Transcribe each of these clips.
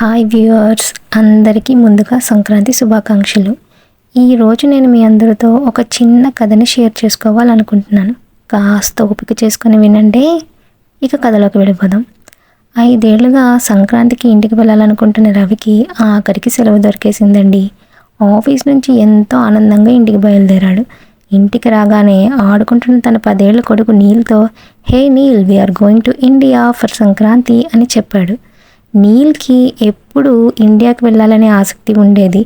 Hi viewers అందరికీ ముందుగా సంక్రాంతి శుభాకాంక్షలు. ఈరోజు నేను మీ అందరితో ఒక చిన్న కథని షేర్ చేసుకోవాలనుకుంటున్నాను. కాస్త ఓపిక చేసుకొని వినండి. ఇక కథలోకి వెళ్ళిపోదాం. ఐదేళ్ళుగా సంక్రాంతికి ఇంటికి వెళ్ళాలనుకుంటున్న రవికి ఆఖరికి సెలవు దొరికేసిందండి. ఆఫీస్ నుంచి ఎంతో ఆనందంగా ఇంటికి బయలుదేరాడు. ఇంటికి రాగానే ఆడుకుంటున్న తన పదేళ్ళ కొడుకు నీల్తో hey Neel we are going to India for Sankranti అని చెప్పాడు. నీల్కి ఎప్పుడు ఇండియాకి వెళ్ళాలనే ఆసక్తి ఉండేది.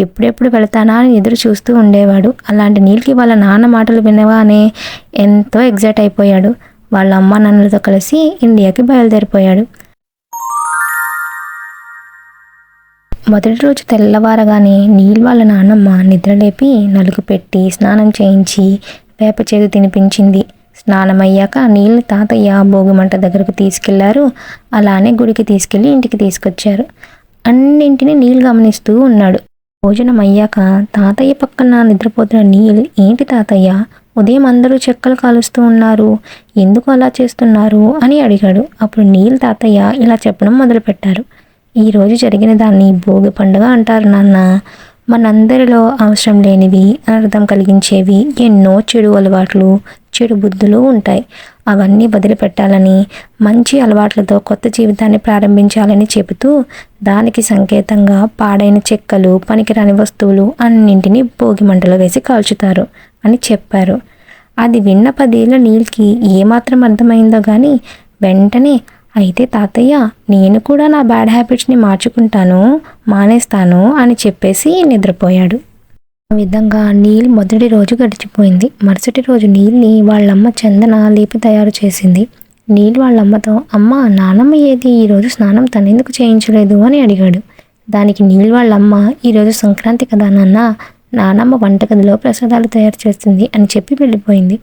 ఎప్పుడెప్పుడు వెళతానా అని ఎదురు చూస్తూ ఉండేవాడు. అలాంటి నీల్కి వాళ్ళ నాన్న మాటలు వినగానే ఎంతో ఎగ్జైట్ అయిపోయాడు. వాళ్ళ అమ్మ నాన్నలతో కలిసి ఇండియాకి బయలుదేరిపోయాడు. మొదటి రోజు తెల్లవారగానే నీల్ వాళ్ళ నాన్నమ్మ నిద్రలేపి నలుగు పెట్టి స్నానం చేయించి వేప చేదు తినిపించింది. స్నానం అయ్యాక నీళ్ళు తాతయ్య భోగిమంట దగ్గరకు తీసుకెళ్ళారు. అలానే గుడికి తీసుకెళ్ళి ఇంటికి తీసుకొచ్చారు. అన్నింటినీ నీళ్ళు గమనిస్తూ ఉన్నాడు. భోజనం అయ్యాక తాతయ్య పక్కన నిద్రపోతున్న నీల్ ఏంటి తాతయ్య? ఉదయం అందరూ చెక్కలు కాలుస్తూ ఉన్నారు. ఎందుకు అలా చేస్తున్నారు? అని అడిగాడు. అప్పుడు నీల్ తాతయ్య ఇలా చెప్పడం మొదలుపెట్టారు. ఈరోజు జరిగిన దాన్ని భోగి పండుగ అంటారు నాన్న. మనందరిలో అవసరం లేనివి అనర్థం కలిగించేవి ఎన్నో చెడు అలవాట్లు చెడు బుద్ధులు ఉంటాయి. అవన్నీ వదిలిపెట్టాలని మంచి అలవాట్లతో కొత్త జీవితాన్ని ప్రారంభించాలని చెబుతూ దానికి సంకేతంగా పాడైన చెక్కలు పనికిరాని వస్తువులు అన్నింటినీ భోగి మంటలు వేసి కాల్చుతారు అని చెప్పారు. అది విన్న పదేళ్ళ నీళ్ళకి ఏమాత్రం అర్థమైందో కానీ వెంటనే అయితే తాతయ్య నేను కూడా నా బ్యాడ్ హ్యాబిట్స్ని మార్చుకుంటాను మానేస్తాను అని చెప్పేసి నిద్రపోయాడు. విధంగా నీల్ మొదటి రోజు గడిచిపోయింది. మరుసటి రోజు నీల్ని వాళ్ళమ్మ చందన లేపి తయారు చేసింది. నీల్ వాళ్ళమ్మతో అమ్మ నానమ్మ ఏది? ఈరోజు స్నానం తనెందుకు చేయించలేదు? అని అడిగాడు. దానికి నీల్ వాళ్ళమ్మ ఈరోజు సంక్రాంతి కదా నాన్న నానమ్మ వంటగదిలో ప్రసాదాలు తయారు చేస్తుంది అని చెప్పి వెళ్ళిపోయింది.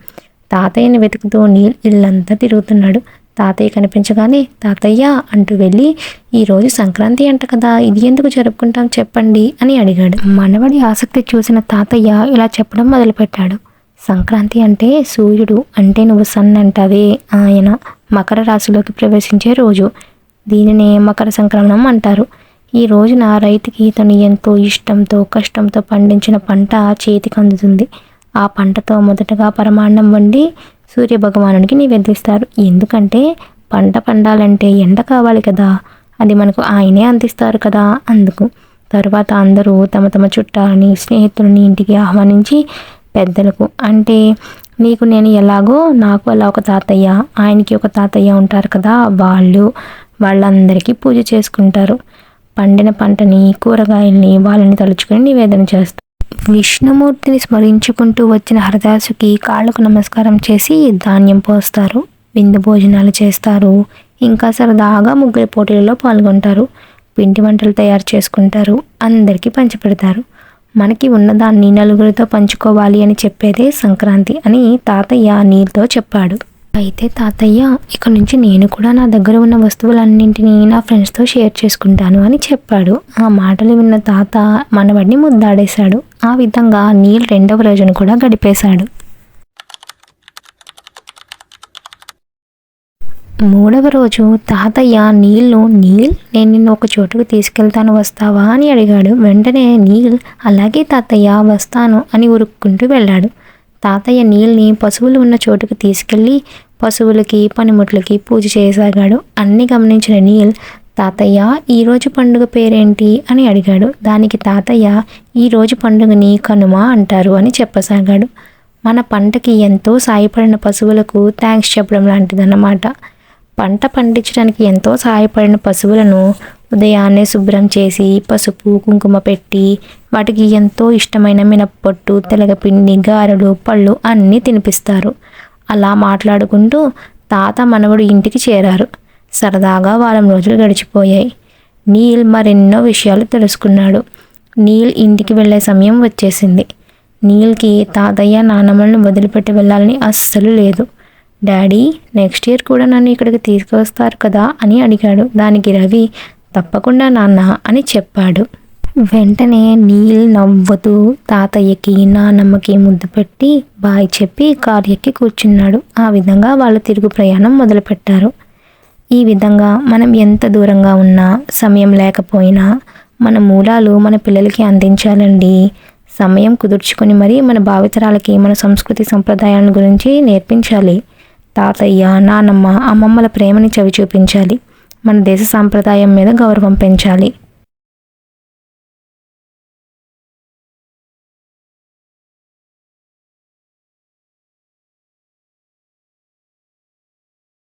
తాతయ్యని వెతుకుతూ నీల్ ఇల్లంతా తిరుగుతున్నాడు. తాతయ్య కనిపించగానే తాతయ్య అంటూ వెళ్ళి ఈరోజు సంక్రాంతి అంట కదా ఇది ఎందుకు జరుపుకుంటాం చెప్పండి అని అడిగాడు. మనవడి ఆసక్తి చూసిన తాతయ్య ఇలా చెప్పడం మొదలుపెట్టాడు. సంక్రాంతి అంటే సూర్యుడు అంటే నువ్వు సన్ అంటావే ఆయన మకర రాశిలోకి ప్రవేశించే రోజు. దీనినే మకర సంక్రమణం అంటారు. ఈ రోజున రైతుకి తను ఎంతో ఇష్టంతో కష్టంతో పండించిన పంట చేతికి అందుతుంది. ఆ పంటతో మొదటగా పరమాన్నం వండి సూర్యభగవానుడికి నివేదిస్తారు. ఎందుకంటే పంట పండాలంటే ఎండ కావాలి కదా అది మనకు ఆయనే అందిస్తారు కదా అందుకు. తరువాత అందరూ తమ తమ చుట్టాలని స్నేహితులని ఇంటికి ఆహ్వానించి పెద్దలకు అంటే నీకు నేను ఎలాగో నాకు అలా ఒక తాతయ్య ఆయనకి ఒక తాతయ్య ఉంటారు కదా వాళ్ళు వాళ్ళందరికీ పూజ చేసుకుంటారు. పండిన పంటని కూరగాయల్ని వాళ్ళని తలుచుకొని నివేదన చేస్తారు. విష్ణుమూర్తిని స్మరించుకుంటూ వచ్చిన హరదాసుకి కాళ్ళకు నమస్కారం చేసి ధాన్యం పోస్తారు విందు భోజనాలు చేస్తారు ఇంకా సరదాగా ముగ్గురి పోటీలలో పాల్గొంటారు పిండి వంటలు తయారు చేసుకుంటారు అందరికీ పంచిపెడతారు. మనకి ఉన్నదాన్ని నలుగురితో పంచుకోవాలి అని చెప్పేదే సంక్రాంతి అని తాతయ్య నీళ్ళతో చెప్పాడు. అయితే తాతయ్య ఇక నుంచి నేను కూడా నా దగ్గర ఉన్న వస్తువులన్నింటినీ నా ఫ్రెండ్స్తో షేర్ చేసుకుంటాను అని చెప్పాడు. ఆ మాటలు విన్న తాత మనవడిని ముద్దాడేశాడు. ఆ విధంగా నీల్ రెండవ రోజును కూడా గడిపేశాడు. మూడవ రోజు తాతయ్య నీళ్ళు నీల్ నేను నిన్ను ఒక చోటుకు తీసుకెళ్తాను వస్తావా? అని అడిగాడు. వెంటనే నీల్ అలాగే తాతయ్య వస్తాను అని ఉరుక్కుంటూ వెళ్ళాడు. తాతయ్య నీల్ని పశువులు ఉన్న చోటుకు తీసుకెళ్ళి పశువులకి పనిముట్లకి పూజ చేయసాగాడు అన్ని గమనించిన నీల్ తాతయ్య ఈరోజు పండుగ పేరేంటి? అని అడిగాడు. దానికి తాతయ్య ఈరోజు పండుగని కనుమ అంటారు అని చెప్పసాగాడు. మన పంటకి ఎంతో సాయపడిన పశువులకు థ్యాంక్స్ చెప్పడం లాంటిదన్నమాట. పంట పండించడానికి ఎంతో సహాయపడిన పశువులను ఉదయాన్నే శుభ్రం చేసి పసుపు కుంకుమ పెట్టి వాటికి ఎంతో ఇష్టమైన మినప్పొట్టు తెలగపిండి గారెలు పళ్ళు అన్నీ తినిపిస్తారు. అలా మాట్లాడుకుంటూ తాత మనవడు ఇంటికి చేరారు. సరదాగా వారం రోజులు గడిచిపోయాయి. నీల్ మరెన్నో విషయాలు తెలుసుకున్నాడు. నీల్ ఇంటికి వెళ్ళే సమయం వచ్చేసింది. నీల్కి తాతయ్య నాన్నమ్మలను వదిలిపెట్టి వెళ్ళాలని అస్సలు లేదు. డాడీ నెక్స్ట్ ఇయర్ కూడా నన్ను ఇక్కడికి తీసుకువస్తారు కదా అని అడిగాడు. దానికి రవి తప్పకుండా నాన్న అని చెప్పాడు. వెంటనే నీల్ నవ్వుతూ తాతయ్యకి నానమ్మకి ముద్దు పెట్టి బాయ్ చెప్పి కారు ఎక్కి కూర్చున్నాడు. ఆ విధంగా వాళ్ళు తిరుగు ప్రయాణం మొదలుపెట్టారు. ఈ విధంగా మనం ఎంత దూరంగా ఉన్నా సమయం లేకపోయినా మన మూలాలు మన పిల్లలకి అందించాలండి. సమయం కుదుర్చుకొని మరీ మన భావితరాలకి మన సంస్కృతి సంప్రదాయాల గురించి నేర్పించాలి. తాతయ్య నానమ్మ అమ్మమ్మల ప్రేమని చవి చూపించాలి మన దేశ సాంప్రదాయం మీద గౌరవం పెంచాలి.